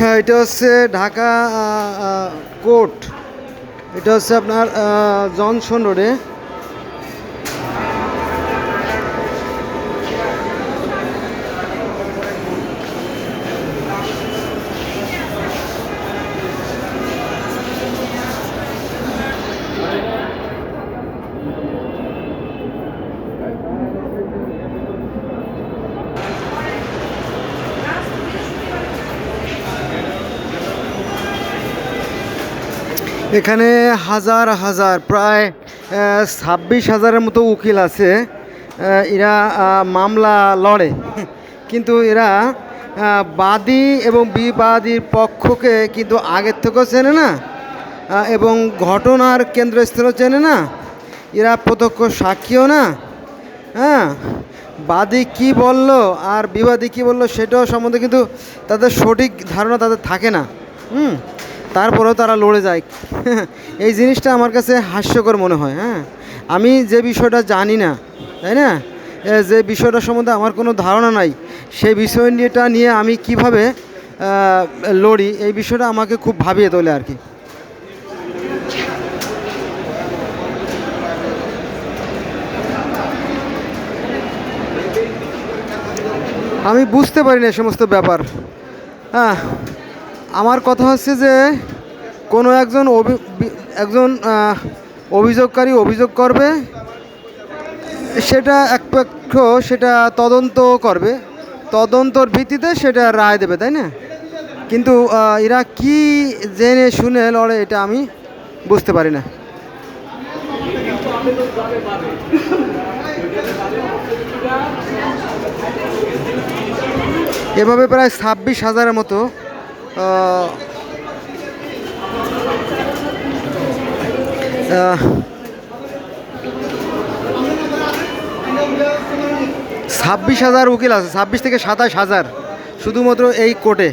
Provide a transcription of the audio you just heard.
হ্যাঁ এটা হচ্ছে ঢাকা কোর্ট। এটা হচ্ছে আপনার জনসন রোডে। এখানে হাজার হাজার, প্রায় ছাব্বিশ হাজারের মতো উকিল আছে। এরা মামলা লড়ে। কিন্তু এরা বাদী এবং বিবাদীর পক্ষকে কিন্তু আগের থেকেও চেনে না এবং ঘটনার কেন্দ্রস্থলও চেনে না। এরা প্রত্যক্ষ সাক্ষীও না। হ্যাঁ বাদী কি বলল আর বিবাদী কি বলল সেটাও সম্বন্ধে কিন্তু তাদের সঠিক ধারণা তাদের থাকে না। হুম? তারপরেও তারা লড়ে যায়। এই জিনিসটা আমার কাছে হাস্যকর মনে হয় হ্যাঁ? আমি যে বিষয়টা জানি না, তাই না? যে বিষয়টা সম্বন্ধে আমার কোনো ধারণা নাই, সেই বিষয়টা নিয়ে আমি কীভাবে লড়ি, এই বিষয়টা আমাকে খুব ভাবিয়ে তোলে আর কি। আমি বুঝতে পারি না সমস্ত ব্যাপার। হ্যাঁ আমার কথা হচ্ছে যে, কোনো একজন অভি- একজন অভিযোগকারী অভিযোগ করবে, সেটা এক পক্ষ সেটা তদন্ত করবে, তদন্তর ভিত্তিতে সেটা রায় দেবে, তাই না? কিন্তু এরা কি জেনে শুনে লড়ে এটা আমি বুঝতে পারি না। এভাবে প্রায় ছাব্বিশ হাজারের মতো ছাব্বিশ হাজার উকিল আছে ছাব্বিশ থেকে সাতাশ হাজার শুধুমাত্র এই কোর্টে।